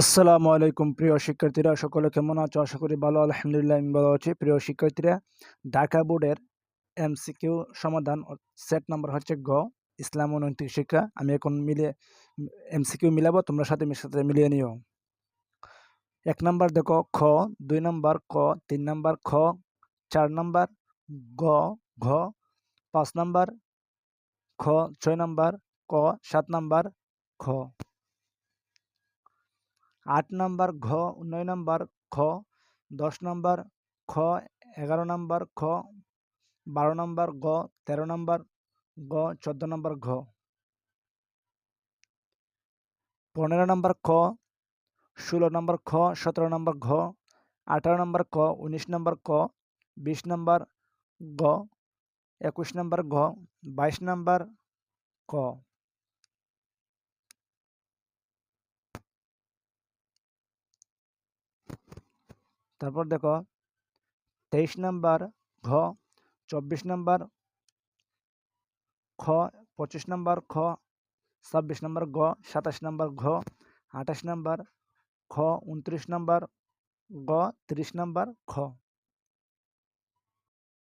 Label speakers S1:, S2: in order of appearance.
S1: আসসালামু আলাইকুম, প্রিয় শিক্ষার্থীরা। সকলে কেমন আছো? আশা করি ভালো, আলহামদুলিল্লাহ, আমি ভালো আছি। প্রিয় শিক্ষার্থীরা, ঢাকা বোর্ডের এমসিকিউ সমাধান সেট নাম্বার হচ্ছে গ, ইসলাম ও নৈতিক শিক্ষা। আমি এখন মিলে এম এমসিকিউ মিলাবো, তোমরা সাথে সাথে মিলিয়ে নিও। এক নাম্বার দেখো, খ, দুই নাম্বার ক, তিন নাম্বার খ, চার নাম্বার গ, ঘ, পাঁচ নাম্বার খ, ছয় নাম্বার ক, সাত নাম্বার খ। আট নাম্বার ঘ, নয় নাম্বার খ, দশ নাম্বার খ, এগারো নাম্বার খ, বারো নাম্বার গ, তেরো নাম্বার গ, চোদ্দ নাম্বার ঘ। পনেরো নাম্বার খ, ষোলো নাম্বার খ, সতেরো নাম্বার ঘ, আঠারো নাম্বার ক, উনিশ নাম্বার ক, বিশ নাম্বার গ, একুশ নাম্বার ঘ বাইশ নাম্বার ক। তারপর দেখো তেইশ নাম্বার ঘ, চব্বিশ নাম্বার খ, পঁচিশ নাম্বার খ, ছাব্বিশ নাম্বার গ, সাতাশ নাম্বার ঘ, আঠাশ নাম্বার খ, উনত্রিশ নাম্বার গ, তিরিশ নাম্বার খ।